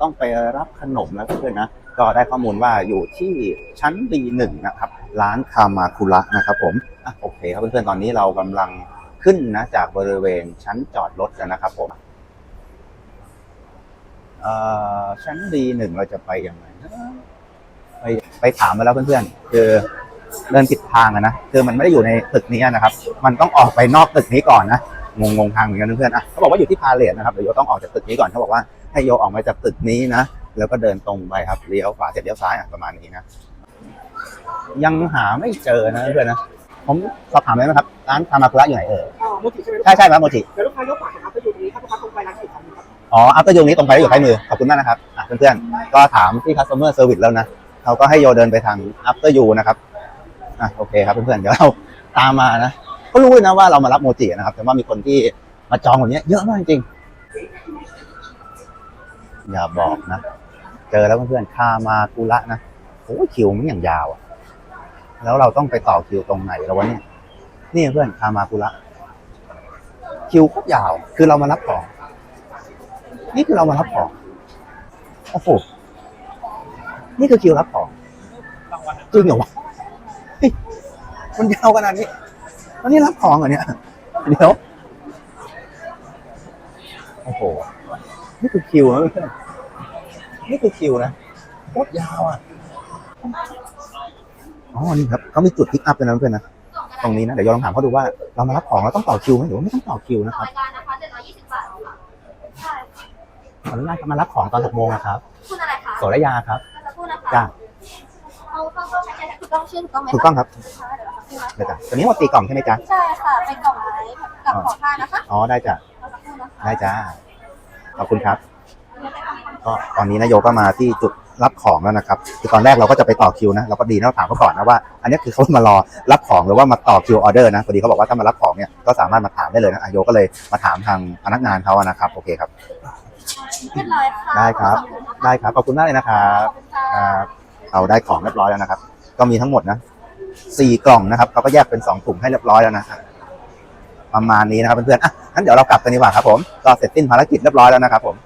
ต้องไปรับขนมแล้วเพื่อนนะก็ได้ข้อมูลว่าอยู่ที่ชั้น B1 นะครับ ร้านคามาคุระนะครับผมอะโอเคครับเพื่อนๆตอนนี้เรากำลังขึ้นนะจากบริเวณชั้นจอดรถกันนะครับผมเอ่อชั้น B1 เราจะไปยังไงไปไปถามมาแล้วเพื่อนๆคือเดินผิดทางอะนะคือมันไม่ได้อยู่ในตึกนี้นะครับ มันต้องออกไปนอกตึกนี้ก่อนนะ งงงๆทางเหมือนกันเพื่อนๆอะเขาบอกว่าอยู่ที่พาเลทนะครับเดี๋ยวโยต้องออกจากตึกนี้ก่อนเขาบอกว่าให้โยออกมาจากตึกนี้นะแล้วก็เดินตรงไปครับเลี้ยวขวาเสร็จเลี้ยวซ้ายอะประมาณนี้นะยังหาไม่เจอนะเพื่อนๆนะผมสอบถามเลยนะครับร้านคามาคุระอยู่ไหนเอ่ยอ๋อโมจิใช่ไหมใช่ใช่ครับโมจิเดี๋ยวลูกค้ายกปากนะครับจะอยู่ตรงนี้ครับลูกค้าตรงไปร้านกี่คำครับอ๋ออัพเตอร์ยูนี้ตรงไปแล้วอยู่ใกล้มือขอบคุณมากนะครับอะเพื่อนๆก็ถามที่ customer service แล้วนะเขาก็ให้โยเดินไปทาง after you นะครับอะโอเคครับเพื่อนๆเดี๋ยวเราตามมานะ ก็รู้นะว่าเรามารับโมจินะครับ แต่ว่ามีคนที่มาจองแบบนี้เยอะมากจริง อย่าบอกนะ เจอแล้วเพื่อนๆคามากุระนะโอ้คิวมันอย่างยาวอะแล้วเราต้องไปต่อคิวตรงไหนแล้ววะเนี่ยนี่เพื่อนคามากุระคิวโคตรยาว คือเรามารับของ นี่คือเรามารับของโอ้โหนี่คือคิวรับของจริงเหรอวะมันยาวขนาดนี้ วันนี้รับของเหรอเนี่ย เดี๋ยว โอ้โห นี่คือคิวนะเพื่อนนี่คือคิวนะโคตรยาวอะ อ๋อ นี่ครับเขามีจุดพิกอัพด้วยนะเพื่อนนะ ตรงนี้นะ เดี๋ยวโยลองถามเขาดูว่าเรามารับของเราต้องต่อคิวไหมหรือว่าไม่ต้องต่อคิวนะครับรายการนะคะ720บาทค่ะใช่ค่ะขออนุญาตมารับของตอนหกโมงนะครับคุณอะไรคะโสระยาครับสักครู่นะคะจ้าเอาเข้าเข้าใช้ถูกต้องชื่อถูกต้องไหมคะถูกต้องครับ ค่ะเดี๋ยวสักครู่นะเดี๋ยวจ้ะตัวนี้หมดสี่กล่องใช่ไหมจ๊ะใช่ค่ะเป็นกล่องไม้กับขอผ้านะคะอ๋อได้จ้ะเอาสักครู่นะคะได้จ้าขอบคุณครับ ก็ตอนนี้นายโยก็มาที่จุดรับของแล้วนะครับคือตอนแรกเราก็จะไปต่อคิวนะเราก็ดีนะเราถามเขาก่อนนะว่าอันนี้คือเขามารอรับของหรือว่ามาต่อคิวออเดอร์นะพอดีเขาบอกว่าถ้ามารับของเนี่ยก็สามารถมาถามได้เลยนะนายโยก็เลยมาถามทางพนักงานเขาอะนะครับโอเคครับ เรียบร้อยค่ะได้ครับขอณนะะได้ครับขอบคุณมากเลยนะครับขอบคุณค่ะครับเราได้ของเรียบร้อยแล้วนะครับ ก็มีทั้งหมดนะ สี่กล่องนะครับเขาก็แยกเป็นสองถุงให้เรียบร้อยแล้วนะครับประมาณนี้นะครับเพื่อนๆอะงั้นเดี๋ยวเรากลับกันดีกว่าครับผมก็เสร็จสิ้นภารกิจเรียบร้อยแล้วนะครับผม